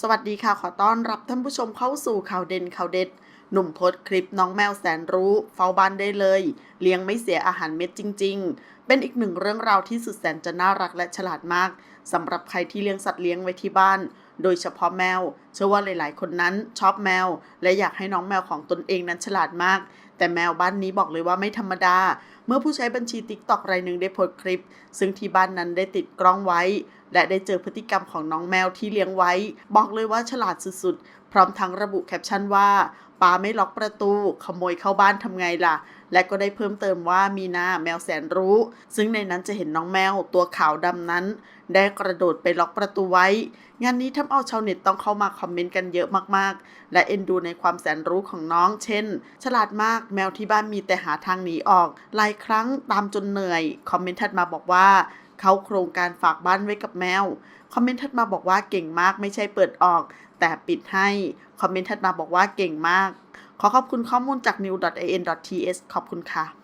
สวัสดีค่ะ ขอต้อนรับท่านผู้ชมเข้าสู่ข่าวเด่นข่าวเด็ด หนุ่มโพสคลิปน้องแมวแสนรู้ เฝ้าบ้านได้เลย เลี้ยงไม่เสียอาหารเม็ดจริง ๆ เป็นอีกหนึ่งเรื่องราวที่สุดแสนจะน่ารักและฉลาดมากสำหรับใครที่เลี้ยงสัตว์เลี้ยงไว้ที่บ้าน โดยเฉพาะแมว เชื่อว่าหลาย ๆ คนนั้นชอบแมว และอยากให้น้องแมวของตนเองนั้นฉลาดมาก แต่แมวบ้านนี้บอกเลยว่าไม่ธรรมดา เมื่อผู้ใช้บัญชีติ๊กต็อกรายหนึ่งได้โพสคลิป ซึ่งที่บ้านนั้นได้ติดกล้องไว้ และได้เจอพฤติกรรมของน้องแมวที่เลี้ยงไว้ บอกเลยว่าฉลาดสุดๆ พร้อมทั้งระบุแคปชั่นว่าป้าไม่ล็อกประตู ขโมยเข้าบ้านทำไงล่ะ และก็ได้เพิ่มเติมว่ามีนาแมวแสนรู้ ซึ่งในนั้นจะเห็นน้องแมวตัวขาวดำนั้น ได้กระโดดไปล็อกประตูไว้ งานนี้ทำเอาชาวเน็ตต้องเข้ามาคอมเมนต์กันเยอะมากๆ และเอ็นดูในความแสนรู้ของน้อง เช่น ฉลาดมากแมวที่บ้านมีแต่หาทางหนีออกหลายครั้งตามจนเหนื่อย คอมเมนต์ถัดมาบอกว่า เขาโครงการฝากบ้านไว้กับแมว คอมเมนต์ถัดมาบอกว่าเก่งมากไม่ใช่เปิดออก แต่ปิดให้ คอมเมนต์ถัดมาบอกว่าเก่งมาก ขอขอบคุณข้อมูลจาก new.an.ts ขอบคุณค่ะ